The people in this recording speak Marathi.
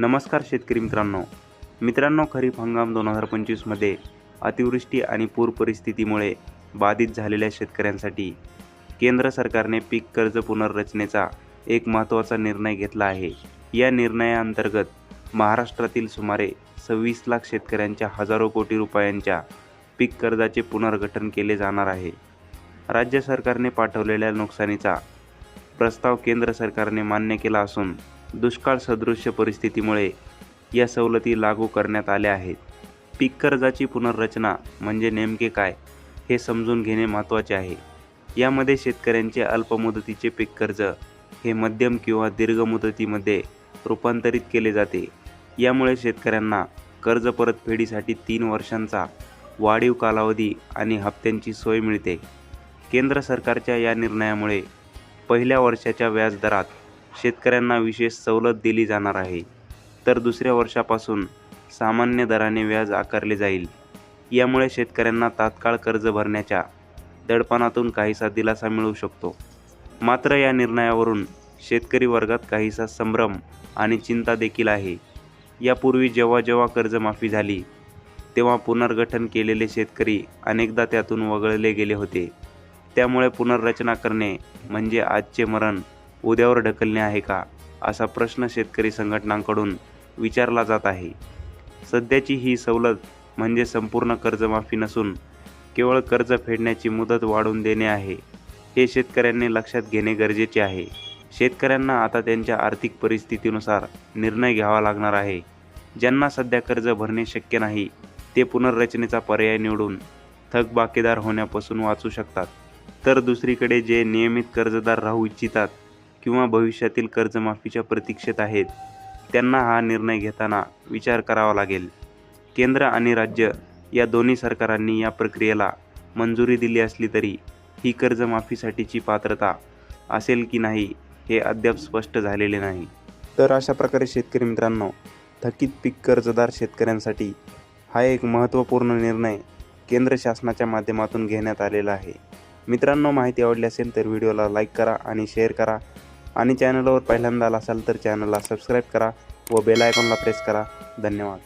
नमस्कार शेतकरी मित्रांनो. मित्रांनो खरीप हंगाम दोन हजार पंचवीसमध्ये अतिवृष्टी आणि पूर परिस्थितीमुळे बाधित झालेल्या शेतकऱ्यांसाठी केंद्र सरकारने पीक कर्ज पुनर्रचनेचा एक महत्त्वाचा निर्णय घेतला आहे. या निर्णयाअंतर्गत महाराष्ट्रातील सुमारे सव्वीस लाख शेतकऱ्यांच्या हजारो कोटी रुपयांच्या पीक कर्जाचे पुनर्गठन केले जाणार आहे. राज्य सरकारने पाठवलेल्या नुकसानीचा प्रस्ताव केंद्र सरकारने मान्य केला असून दुष्काळ सदृश्य परिस्थितीमुळे या सवलती लागू करण्यात आल्या आहेत. पीक कर्जाची पुनर्रचना म्हणजे नेमके काय हे समजून घेणे महत्त्वाचे आहे. यामध्ये शेतकऱ्यांचे अल्पमुदतीचे पीक कर्ज हे मध्यम किंवा दीर्घ मुदतीमध्ये रूपांतरित केले जाते. यामुळे शेतकऱ्यांना कर्ज परतफेडीसाठी तीन वर्षांचा वाढीव कालावधी आणि हप्त्यांची सोय मिळते. केंद्र सरकारच्या या निर्णयामुळे पहिल्या वर्षाच्या व्याजदरात शेतकऱ्यांना विशेष सवलत दिली जाणार आहे. तर दुसऱ्या वर्षापासून सामान्य दराने व्याज आकारले जाईल. यामुळे शेतकऱ्यांना तात्काळ कर्ज भरण्याच्या दडपणातून काहीसा दिलासा मिळू शकतो. मात्र या निर्णयावरून शेतकरी वर्गात काहीसा संभ्रम आणि चिंता देखील आहे. यापूर्वी जेव्हा जेव्हा कर्जमाफी झाली तेव्हा पुनर्गठन केलेले शेतकरी अनेकदा त्यातून वगळले गेले होते. त्यामुळे पुनर्रचना करणे म्हणजे आजचे मरण उद्यावर ढकलणे आहे का? असा प्रश्न शेतकरी संघटनांकडून विचारला जात आहे. सध्याची ही सवलत म्हणजे संपूर्ण कर्जमाफी नसून केवळ कर्ज फेडण्याची मुदत वाढवून देणे आहे. हे शेतकऱ्यांनी लक्षात घेणे गरजेचे आहे. शेतकऱ्यांना आता त्यांच्या आर्थिक परिस्थितीनुसार निर्णय घ्यावा लागणार आहे. ज्यांना सध्या कर्ज भरणे शक्य नाही ते पुनर्रचनेचा पर्याय निवडून थकबाकीदार होण्यापासून वाचू शकतात. तर दुसरीकडे जे नियमित कर्जदार राहू इच्छितात किंवा भविष्यातील कर्जमाफीच्या प्रतीक्षेत आहेत त्यांना हा निर्णय घेताना विचार करावा लागेल. केंद्र आणि राज्य या दोन्ही सरकारांनी या प्रक्रियेला मंजुरी दिली असली तरी ही कर्जमाफीसाठीची पात्रता असेल की नाही हे अद्याप स्पष्ट झालेले नाही. तर अशा प्रकारे शेतकरी मित्रांनो थकीत पीक कर्जदार शेतकऱ्यांसाठी हा एक महत्त्वपूर्ण निर्णय केंद्र शासनाच्या माध्यमातून घेण्यात आलेला आहे. मित्रांनो माहिती आवडली असेल तर व्हिडिओला लाईक करा आणि शेअर करा. आणि चॅनलवर पहिल्यांदा आला असाल तर चॅनलला सबस्क्राईब करा व बेल आयकॉनला प्रेस करा. धन्यवाद.